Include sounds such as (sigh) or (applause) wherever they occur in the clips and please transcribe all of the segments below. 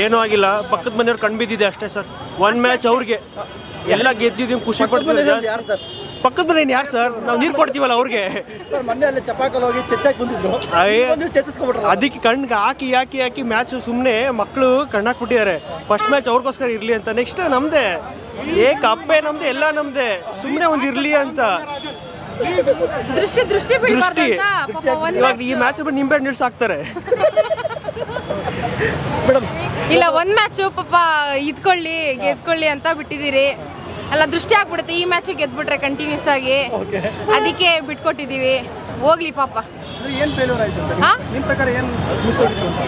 ಏನೂ ಆಗಿಲ್ಲ. ಪಕ್ಕದ ಮನೆಯವ್ರು ಕಣ್ ಬಿದ್ದಿದೆ ಅಷ್ಟೇ ಸರ್. ಒನ್ ಮ್ಯಾಚ್ ಅವ್ರಿಗೆ ಎಲ್ಲ ಗೆದ್ದಿದ್ದೀವಿ ಖುಷಿ ಪಡ್ತೀವಿ ಯಾರು ಸರ್? ಪಕ್ಕದ ಮನೆ ಯಾರು ಸರ್? ನಾವು ನೀರು ಕೊಡ್ತೀವಲ್ಲ ಅವ್ರಿಗೆ. ಅದಕ್ಕೆ ಕಣ್ಗೆ ಹಾಕಿ ಹಾಕಿ ಹಾಕಿ ಮ್ಯಾಚ್ ಸುಮ್ಮನೆ ಮಕ್ಕಳು ಕಣ್ಣಾಕ್ಬಿಟ್ಟಿದ್ದಾರೆ ಫಸ್ಟ್ ಮ್ಯಾಚ್ ಅವ್ರಿಗೋಸ್ಕರ ಇರಲಿ ಅಂತ. ನೆಕ್ಸ್ಟ್ ನಮ್ದೆ. ಏ ಕಪ್ಪೆ ನಮ್ದೆ ಎಲ್ಲ ನಮ್ದೆ. ಸುಮ್ಮನೆ ಒಂದು ಇರಲಿ ಅಂತ. ದೃಷ್ಟಿ ದೃಷ್ಟಿ ಇವಾಗ ಈ ಮ್ಯಾಚ್ ನಿಂಬೆ ನಿಲ್ಸಾಕ್ತಾರೆ ಮೇಡಮ್ ಇಲ್ಲ ಒಂದ್ ಮ್ಯಾಚು ಪಾಪ ಇದ್ಕೊಳ್ಳಿ ಗೆದ್ಕೊಳ್ಳಿ ಅಂತ ಬಿಟ್ಟಿದ್ದೀರಿ. ಅಲ್ಲ ದೃಷ್ಟಿ ಆಗ್ಬಿಡುತ್ತೆ. ಈ ಮ್ಯಾಚ್ ಗೆದ್ಬಿಟ್ರೆ ಕಂಟಿನ್ಯೂಸ್ ಆಗಿ. ಅದಕ್ಕೆ ಬಿಟ್ಕೊಟ್ಟಿದೀವಿ ಹೋಗ್ಲಿ ಪಾಪ. ಏನು ಫೇಲ್ಯೂರ್ ಆಯ್ತು ಅಂತ ಹಾ? ನಿಮ್ಮ ಪ್ರಕಾರ ಏನು ಮಿಸ್ ಆಗಿತ್ತು ಅಂತ?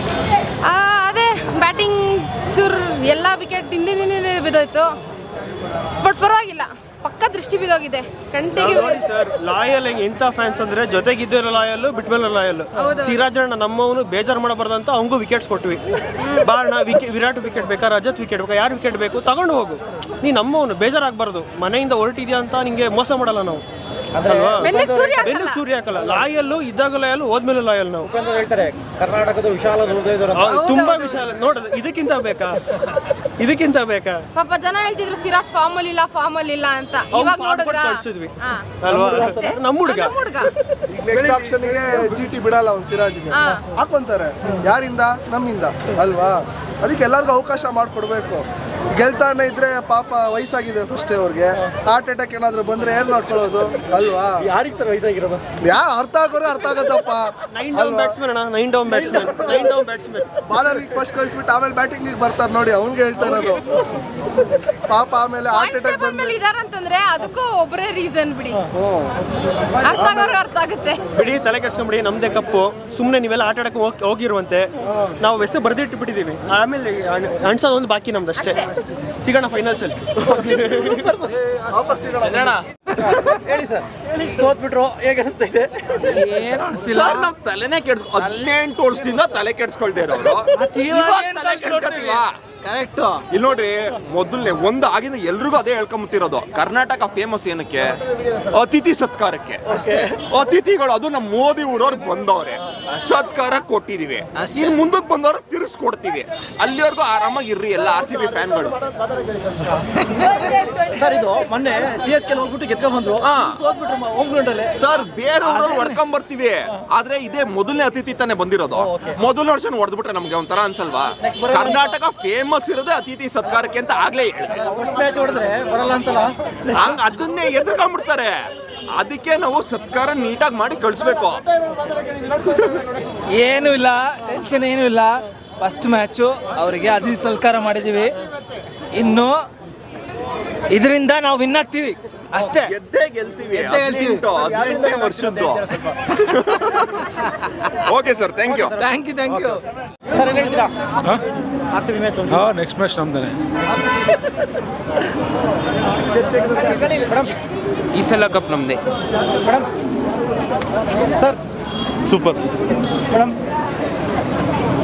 ಆ, ಅದೇ ಬ್ಯಾಟಿಂಗ್ ಚೂರ್ ಎಲ್ಲ ವಿಕೆಟ್ ಹಿಂದಿನ ಬಿದ್ದೋಯ್ತು. ಬಟ್ ಪರವಾಗಿಲ್ಲ ಪಕ್ಕ ದೃಷ್ಟಿ ಬಿದ್ದೋಗಿದೆ ಕಂಟಿಗೆ ನೋಡಿ ಸರ್ ಲಾಯಲ್ ಹೆಂಗೆ ಎಂಥ ಫ್ಯಾನ್ಸ್ ಅಂದ್ರೆ ಜೊತೆಗಿದ್ದಿರೋ ಲಾಯಲ್ ಬಿಟ್ಮೇಲೆ ಲಾಯಲ್ ಸಿರಾಜಣ್ಣ ನಮ್ಮವನು ಬೇಜಾರು ಮಾಡಬಾರ್ದು ಅಂತ ಅವಂಗೂ ವಿಕೆಟ್ಸ್ ಕೊಟ್ವಿ. ಬಾರಣ ವಿಕೆ ವಿರಾಟ್ ವಿಕೆಟ್ ಬೇಕಾ ರಜತ್ ವಿಕೆಟ್ ಬೇಕಾ ಯಾರು ವಿಕೆಟ್ ಬೇಕು ತಗೊಂಡು ಹೋಗು. ನೀ ನಮ್ಮವನು ಬೇಜಾರಾಗಬಾರ್ದು ಮನೆಯಿಂದ ಹೊರಟಿದ್ಯಾ ಅಂತ ನಿಂಗೆ ಮೋಸ ಮಾಡಲ್ಲ ನಾವು. ಅಲ್ವಾ? ಬೆನ್ನಿಗೆ ಚೂರಿ ಬೆನ್ನು ಹಾಕಲ್ಲ ಚೂರಿ ಹಾಕಲ್ಲ. ಲಾಯಲ್ಲು ಇದ್ದಾಗ ಲಾಯಲ್ಲು ಹೋದ್ಮೇಲೆ ಲಾಯಲ್ ನಾವು. ಹೇಳ್ತಾರೆ ಕರ್ನಾಟಕದ ವಿಶಾಲ ಹೃದಯದವರು ತುಂಬಾ ವಿಷಯ ನೋಡೋದು ಇದಕ್ಕಿಂತ ಬೇಕಾ? ಇದಕ್ಕಿಂತ ಬೇಕಾ? ಪಾಪ ಜನ ಹೇಳ್ತಿದ್ರು ಸಿರಾಜ್ ಫಾರ್ಮ್ ಅಲ್ಲಿ ಇಲ್ಲ ಫಾರ್ಮ್ ಅಲ್ಲಿ ಇಲ್ಲ ಅಂತ. ಇವಾಗ ನೋಡಿದ್ರ? ಕಳ್ಸಿದ್ವಿ. ಅಲ್ವಾ? ನಮ್ಮ ಹುಡುಗ ನಮ್ಮ ಹುಡುಗ? ನೆಕ್ಸ್ಟ್ ಆಪ್ಷನ್ಗೆ ಗೆ ಟಿ ಬಿಡಲ್ಲ ಅವ್ನು ಸಿರಾಜ್ಗೆ ಹಾಕೊಂತಾರೆ. ಯಾರಿಂದ? ನಮ್ಮಿಂದ. ಅಲ್ವಾ? ಅದಕ್ಕೆ ಎಲ್ಲರಿಗೂ ಅವಕಾಶ ಮಾಡಿಕೊಡ್ಬೇಕು. ಗೆಲ್ತಾನೆ ಇದ್ರೆ ಪಾಪ ವಯಸ್ಸಾಗಿದೆ ಫಸ್ಟ್ ಅವ್ರಿಗೆ. ಹಾರ್ಟ್ ಅಟ್ಯಾಕ್ ಏನಾದ್ರು ಬಂದ್ರೆ ಏನ್ ನೋಡ್ಕೊಳ್ಳೋದು ಅಲ್ವಾ? ಯಾರಿಗೆ ತರ ವಯಸ್ಸಾಗಿರೋದು? ಯಾ ಅರ್ಥ ಆಗೋರು ಅರ್ಥ ಆಗತ್ತಪ್ಪ ನೈನ್ ಡೌನ್ ಬ್ಯಾಟ್ಸ್ಮನ್ ಅಣ್ಣ nine down batsman nine down batsman ಬಾಲರ್ಗೆ first ಕಳಿಸ್ಬಿಟ್ಟು ಆಮೇಲೆ ಬ್ಯಾಟಿಂಗಿಗೆ ಬರ್ತಾರೆ ನೋಡಿ ಅವ್ನಿಗೆ ಹೇಳ್ತಾ ಇರೋದು. ಪಾಪ ಆಮೇಲೆ ಹಾರ್ಟ್ ಅಟ್ಯಾಕ್ ಬಂದ್ಮೇಲೆ ಮೇಲೆ ಇದಾರಂತಂದ್ರೆ ಅದಕ್ಕೂ ಒಬ್ಬರೇ ರೀಸನ್ ಬಿಡಿ. ಹ್ಞೂ ಅರ್ಥ ಆಗೋರು ಅರ್ಥ ಆಗುತ್ತೆ. ಬಿಡಿ ತಲೆ ಕೆಡ್ಸ್ಕೊಂಬಿಡಿ ನಮ್ದೇ ಕಪ್ಪು. ಸುಮ್ಮನೆ ನೀವೆಲ್ಲ ಆಟ ಆಡಕ್ಕೆ ಹೋಗ್ ಹೋಗಿರುವಂತೆ. ನಾವು ಹೆಸರು ಬರ್ದಿಟ್ಟು ಬಿಟ್ಟಿದ್ದೀವಿ ಆಮೇಲೆ ಅಣ್ಸೋದು ಒಂದು ಬಾಕಿ ನಮ್ದು ಅಷ್ಟೇ ಸಿಗೋಣ ಫೈನಲ್ಸ್ ಅಲ್ಲಿ. ಹೇಳಿ ಸರ್. ಸೋತ್ಬಿಟ್ರು ಹೇಗೆ ಅನಿಸ್ತಾ ಇದೆ ಸರ್ ನಾವ್ ತಲೆನೇ ಕೆಡ್ಸ್ಕೊ ಹದಿನೆಂಟು ವರ್ಷದಿಂದ ತಲೆ ಕೆಡ್ಸ್ಕೊಳ್ತಾ ಇರೋರು. ತಲೆ ಕೆಡ್ಸ್ಕೊತೀವಾ? ಇಲ್ಲಿ ನೋಡ್ರಿ ಮೊದಲನೇ ಒಂದು ಆಗಿಂದ ಎಲ್ರಿಗೂ ಅದೇ ಹೇಳ್ಕೊಂಬತ್ತಿರೋದು. ಕರ್ನಾಟಕ ಫೇಮಸ್ ಏನಕ್ಕೆ? ಅತಿಥಿ ಸತ್ಕಾರಕ್ಕೆ. ಅತಿಥಿಗಳು ಅದು ನಮ್ಮ ಮೋದಿ ಊರವ್ರು ಬಂದವ್ರೆ. ಸತ್ಕಾರ ಕೊಟ್ಟಿದೀವಿ. ಇನ್ ಮುಂದಕ್ಕೆ ಬಂದವ್ರು ತಿರ್ಸ್ಕೊಡ್ತೀವಿ. ಅಲ್ಲಿವರೆಗೂ ಆರಾಮಾಗಿ ಇರ್ರಿ ಎಲ್ಲ ಆರ್ ಸಿ ಬಿ ಫ್ಯಾನ್ಗಳು ಸರ್ ಇದು ಮೊನ್ನೆ ಸಿ ಎಸ್ ಕೆ ಹೋಗ್ಬಿಟ್ಟು ಗೆದ್ಕೊಂಡ್ ಬಂದ್ರು ಹಾ. ಸೋತ್ಬಿಟ್ರು ಹೋಮ್ ಗ್ರೌಂಡ್ ಅಲ್ಲಿ. ಸರ್ ಬೇರೆ ಹೊಡ್ಕೊಂಡ್ ಬರ್ತೀವಿ ಆದ್ರೆ ಇದೇ ಮೊದಲನೇ ಅತಿಥಿ ತಾನೇ ಬಂದಿರೋದು. ಮೊದಲ ವರ್ಷ ಹೊಡೆದ್ಬಿಟ್ರೆ ನಮ್ಗೆ ಒಂಥರ ಅನ್ಸಲ್ವಾ? ಕರ್ನಾಟಕ ಫೇಮಸ್ ಇರೋದೇ ಅತಿಥಿ ಸತ್ಕಾರಕ್ಕೆ ಅಂತ ಆಗ್ಲೇ ಹಂಗ ಅದನ್ನೇ ಎದುರ್ಕೊಂಡ್ಬಿಡ್ತಾರೆ ಅದಕ್ಕೆ ನಾವು ಸತ್ಕಾರ ನೀಟಾಗಿ ಮಾಡಿ ಕಳಿಸ್ಬೇಕು. ಏನೂ ಇಲ್ಲ ಟೆನ್ಷನ್ ಏನೂ ಇಲ್ಲ. ಫಸ್ಟ್ ಮ್ಯಾಚು ಅವರಿಗೆ ಅತಿಥಿ ಸತ್ಕಾರ ಮಾಡಿದ್ದೀವಿ ಇನ್ನು ಇದರಿಂದ ನಾವು ವಿನ್ ಆಗ್ತೀವಿ. ಅಷ್ಟೇ. ಗೆದ್ದೇ ಗೆಲ್ತೀವಿ. ಹದಿನೆಂಟು ಹದಿನೆಂಟನೇ ವರ್ಷದ್ದು. Okay sir thank you thank you thank you sir ಏನ್ ಹೇಳ್ತೀರಾ ಆರ್ ಸಿ ಬಿ ಮ್ಯಾಚ್ ಹಾಂ ನೆಕ್ಸ್ಟ್ ಮ್ಯಾಚ್ ನಮ್ದೇ ಈ ಸಲ ಕಪ್ ನಮ್ಮದೇ ಮೇಡಮ್? ಸರ್? ಸೂಪರ್. ಮೇಡಮ್?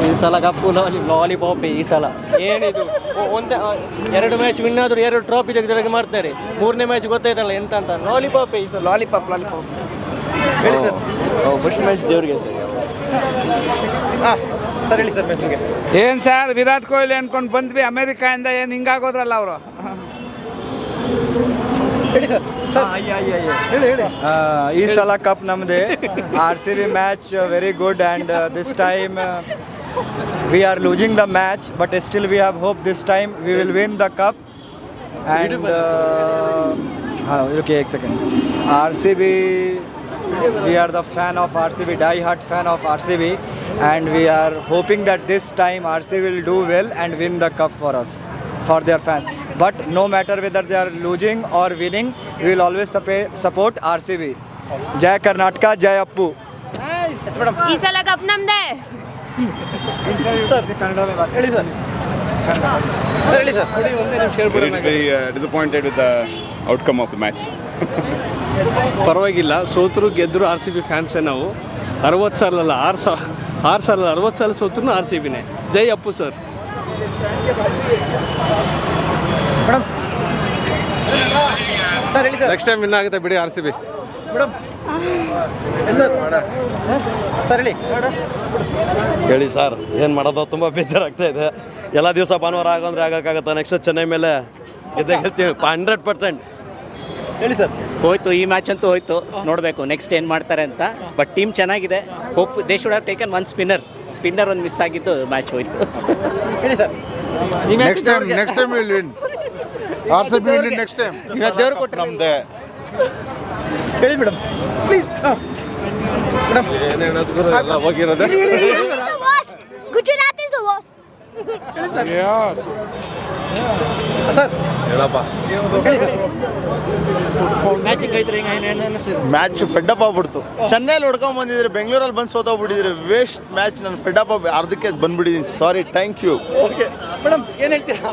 ಈ ಸಲ ಕಪ್ಪು ಲಾಲಿಪಾಪ್ ಈ ಸಲ. ಏನಿದು ಒಂದು ಎರಡು ಮ್ಯಾಚ್ ವಿನ್ ಆದ್ರೂ ಎರಡು ಟ್ರಾಫಿ ತೆಗೆದಾಗ ಮಾಡ್ತಾರೆ. ಮೂರನೇ ಮ್ಯಾಚ್ ಗೊತ್ತಾಯ್ತಲ್ಲ ಎಂತ ಅಂತ ಲಾಲಿಪಾಪ್ ಈ ಸಲ? ಲಾಲಿಪಾಪ್ ಲಾಲಿಪಾಪ್ ಹೇಳಿ ಸರ್. ಫಸ್ಟ್ ಮ್ಯಾಚ್ ದೇವ್ರಿಗೆ ಸರ್. ಹಾಂ. ऐन सर विराट कोहली अंदक बंदी अमेरिका ऐन हिंगोद्रल सल cup नमदे R C B match very good and this time we are losing the match but still we have hope this time we will win the cup and okay एक second R C B we are the fan of R C B die heart fan of R C B and we are hoping that this time RCB will do well and win the cup for us, for their fans. But no matter whether they are losing or winning, we will always support RCB. Jai Karnataka, Jai Appu. ಈ ಸಲ cup ನಮ್ದೇ very disappointed with the outcome of the match ಪರವಾಗಿಲ್ಲ ಸೋತರು ಗೆದ್ದರು R C B ಫ್ಯಾನ್ಸೇ ನಾವು ಅರವತ್ತು ಸಾಲಲ್ಲ ಆರು ಸಾ ಆರು ಸಾಲ ಅರವತ್ತು ಸಾಲ ಸೋತ್ರು ಆರ್ ಸಿ ಬಿನೇ. ಜೈ ಅಪ್ಪು ಸರ್. ಮೇಡಮ್. ಸರ್ ಹೇಳಿ ಸರ್. ನೆಕ್ಸ್ಟ್ ಟೈಮ್ ವಿನ್ ಆಗುತ್ತೆ ಬಿಡಿ R C B. Madam. Sir. Sir ಹೇಳಿ. ಹೇಳಿ ಸರ್ ಏನು ಮಾಡೋದು? ತುಂಬ ಬೇಜಾರಾಗ್ತಾ ಇದೆ. ಎಲ್ಲ ದಿವಸ ಭಾನುವಾರ ಆಗೋಂದ್ರೆ ಆಗೋಕ್ಕಾಗತ್ತಾ? ನೆಕ್ಸ್ಟ್ ಚೆನ್ನೈ ಮೇಲೆ ಗೆದ್ದೆ ಗೆಲ್ತೀವಿ. Hundred percent. ಹೇಳಿ ಸರ್. ಹೋಯ್ತು ಈ ಮ್ಯಾಚ್ ಅಂತೂ ಹೋಯ್ತು. ನೋಡಬೇಕು ನೆಕ್ಸ್ಟ್ ಏನು ಮಾಡ್ತಾರೆ ಅಂತ. ಬಟ್ ಟೀಮ್ ಚೆನ್ನಾಗಿದೆ. Hope they should have taken one spinner spinner ಒಂದು ಮಿಸ್ ಆಗಿದ್ದು ಮ್ಯಾಚ್ ಹೋಯ್ತು. (laughs) ಹೇಳಿ sir. Next time next time will win R C B will next time ಇವತ್ತು ದೇವರು ಕೊಟ್ಟರು ನಮ್ದೆ. ಹೇಳಿ madam. Please madam. ಹೋಗಿರೋದೆ? Gujarat is the worst sir. ಹೇಳಪ್ಪ. ಮ್ಯಾಚ್ ಫೆಡ್ಅಪ್ ಆಗ್ಬಿಡ್ತು. ಚೆನ್ನೈಲಿ ಹೊಡ್ಕೊಂಡ್ ಬಂದಿದ್ರೆ ಬೆಂಗಳೂರಲ್ಲಿ ಬಂದು ಸೋತೋಗ್ಬಿಟ್ಟಿದ್ರೆ ವೇಸ್ಟ್ ಮ್ಯಾಚ್ ನಾನು ಫೆಡ್ಅಪ್ ಅರ್ಧಕ್ಕೆ ಬಂದ್ಬಿಟ್ಟಿದ್ದೀನಿ. Sorry thank you okay madam ಏನು ಹೇಳ್ತೀರಾ?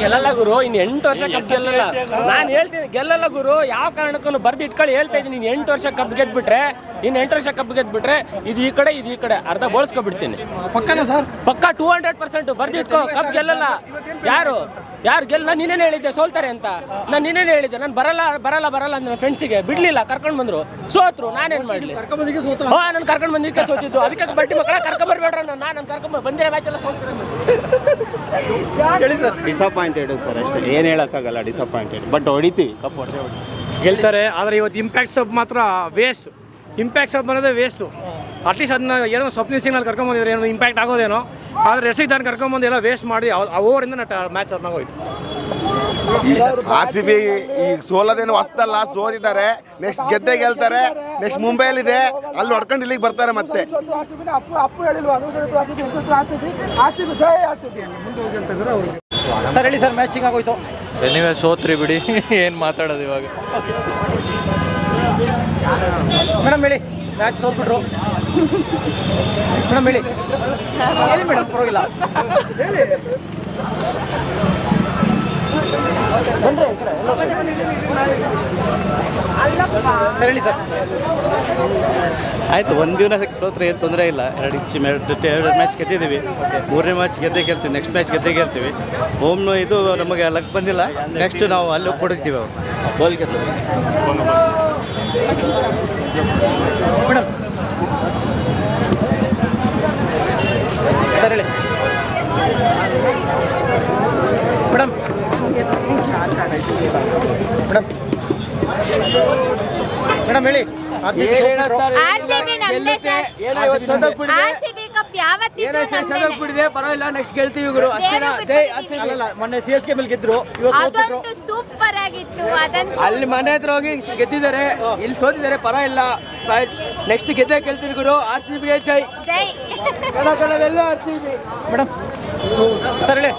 ಗೆಲ್ಲಲ್ಲ ಗುರು ಇನ್ನು ಎಂಟು ವರ್ಷ ಕಪ್ ಗೆಲ್ಲಲ್ಲ. ನಾನು ಹೇಳ್ತೀನಿ ಗೆಲ್ಲಲ್ಲ ಗುರು ಯಾವ ಕಾರಣಕ್ಕೂ ಬರ್ದು ಇಟ್ಕೊಳ್ಳಿ ಹೇಳ್ತಾ ಇದ್ದೀನಿ ಇನ್ನು ಎಂಟು ವರ್ಷ ಕಪ್ ಗೆದ್ಬಿಟ್ರೆ ಇನ್ನು ಎಂಟು ವರ್ಷ ಕಪ್ ಗೆದ್ಬಿಟ್ರೆ ಇದು ಈ ಕಡೆ ಇದು ಈ ಕಡೆ ಅರ್ಧ ಬೋಳ್ಸ್ಕೊಬಿಡ್ತೀನಿ. ಪಕ್ಕನ ಸರ್? ಪಕ್ಕ ಟೂ ಹಂಡ್ರೆಡ್ ಪರ್ಸೆಂಟ್ ಬರ್ದು ಇಟ್ಕೋ ಕಪ್ ಗೆಲ್ಲಲ್ಲ. ಯಾರು? ಯಾರು ಗೆಲ್ಲ ನಾನು ನಿನ್ನೇನು ಹೇಳಿದ್ದೆ? ಸೋಲ್ತಾರೆ ಅಂತ. ನಾನು ನಿನ್ನೇನು ಹೇಳಿದ್ದೆ? ನಾನು ಬರಲ್ಲ ಬರಲ್ಲ ಬರಲ್ಲ ಅಂತ ನನ್ನ ಫ್ರೆಂಡ್ಸಿಗೆ ಬಿಡ್ಲಿಲ್ಲ ಕರ್ಕೊಂಡು ಬಂದ್ರು. ಸೋತ್ರು ನಾನೇನು ಮಾಡಲಿ? ಹಾ ನಾನು ಕರ್ಕೊಂಡು ಬಂದಿದ್ದೆ ಸೋತಿದ್ದು. ಅದಕ್ಕೆ ಬಡ್ಡಿ ಮಕ್ಕಳ ಕರ್ಕೊಂಡು ಬರ್ಬೇಡ್ರ ನಾನು. ನಾನು ಕರ್ಕೊಂಡ್ ಬಂದಿರೋ ಮ್ಯಾಚ್ ಎಲ್ಲ ಸೋತ್ರೆ ಡಿಸಪಾಯಿಂಟೆಡ್ ಸರ್ ಅಷ್ಟೇ. ಏನು ಹೇಳೋಕ್ಕಾಗಲ್ಲ ಡಿಸಪಾಯಿಂಟೆಡ್ ಬಟ್ ಹೊಡಿತೀವಿ ಕಪ್ ಹೊಡೆದೇ ಗೆಲ್ತಾರೆ ಆದರೆ ಇವತ್ತು ಇಂಪ್ಯಾಕ್ಟ್ ಸಬ್ ಮಾತ್ರ ವೇಸ್ಟ್ ಇಂಪ್ಯಾಕ್ಟ್ ಸಬ್ ಅನ್ನೋದೇ ವೇಸ್ಟು ಅಟ್ಲೀಸ್ಟ್ ಅದನ್ನ ಏನೋ ಸ್ವಪ್ನ ಸಿಂಗ್ನಲ್ಲಿ ಕರ್ಕೊಂಬಂದಿದ್ರೆ ಏನೋ ಇಂಪ್ಯಾಕ್ಟ್ ಆಗೋದೇನೋ. ಆದರೆ ರೆಸ್ಟಿಗೆ ತಾನು ಕರ್ಕೊಂಬಂದು ಎಲ್ಲ ವೇಸ್ಟ್ ಮಾಡಿ ಅವರಿಂದ ಓವರಿಂದ ಮ್ಯಾಚ್ ಹೋಯ್ತು ಆರ್ ಸಿ ಬಿ ಈಗ ಸೋಲೋದೇನು ಹೊಸ್ತಲ್ಲ ಸೋತಿದ್ದಾರೆ ನೆಕ್ಸ್ಟ್ ಗೆದ್ದೆ ಗೆಲ್ತಾರೆ. ನೆಕ್ಸ್ಟ್ ಮುಂಬೈಲಿದೆ. ಅಲ್ಲಿ ಹೊಡ್ಕೊಂಡು ಇಲ್ಲಿಗೆ ಬರ್ತಾರೆ ಮತ್ತೆ. ಮುಂದೆ ಹೋಗಿ ಅಂತ ಇದ್ರೆ ಸರ್ ಹೇಳಿ ಸರ್ ಮ್ಯಾಚ್ ಹಿಂಗೆ ಆಗೋಯ್ತು. ಎನಿವೆ ಸೋತ್ರಿ ಬಿಡಿ. (laughs) ಏನು ಮಾತಾಡೋದು ಇವಾಗ? ಮೇಡಮ್ ಹೇಳಿ. ಮ್ಯಾಚ್ ಸೋತ್ಬಿಟ್ರು ಮೇಡಮ್ ಹೇಳಿ. ಹೇಳಿ ಮೇಡಮ್ ಪರವಾಗಿಲ್ಲ. ಹೇಳಿ. ಹೇಳಿ ಸರ್. ಆಯಿತು ಒಂದು ದಿನ ಸೋತ್ರ ಏನು ತೊಂದರೆ ಇಲ್ಲ. ಎರಡು ಇಚ್ಚಿ ಎರಡು ಮ್ಯಾಚ್ ಗೆದ್ದಿದ್ದೀವಿ. ಮೂರನೇ ಮ್ಯಾಚ್ ಗೆದ್ದೇ ಗೆಲ್ತೀವಿ ನೆಕ್ಸ್ಟ್ ಮ್ಯಾಚ್ ಗೆದ್ದೇ ಗೆಲ್ತೀವಿ. ಹೋಮ್ನು ಇದು ನಮಗೆ ಲಕ್ ಬಂದಿಲ್ಲ. ನೆಕ್ಸ್ಟ್ ನಾವು ಅಲ್ಲಿ ಕೊಡ್ತೀವಿ ಅವ್ರು. ಬೋಲ್ ಗೆದ್ದು. ಮೇಡಮ್. ಸರ್ ಹೇಳಿ. ಮೇಡಮ್. ಮೇಡಮ್ ಮೇಡಮ್ ಹೇಳಿ. ಪರವಾಗಿಲ್ಲ ನೆಕ್ಸ್ಟ್ ಗೆಲ್ತೀವಿ ಗುರು. ಜೈ ಮೊನ್ನೆ ಸಿ ಎಸ್ ಕೆ ಮೇಲೆ ಗೆದ್ರು. ಸೂಪರ್ ಆಗಿತ್ತು. ಅಲ್ಲಿ ಮನೆ ಹತ್ರ ಹೋಗಿ ಗೆದ್ದಿದ್ದಾರೆ. ಇಲ್ಲಿ ಸೋತಿದ್ದಾರೆ. ಪರವಾಗಿಲ್ಲ. ನೆಕ್ಸ್ಟ್ ಗೆದ್ದೆ ಗೆಲ್ತೀವಿ ಗುರು. ಆರ್ ಸಿ ಬಿ ಜೈ. ಕನ್ನಡದಲ್ಲೂ ಆರ್ ಸಿ ಬಿ. ಮೇಡಮ್ ಸರಳೆ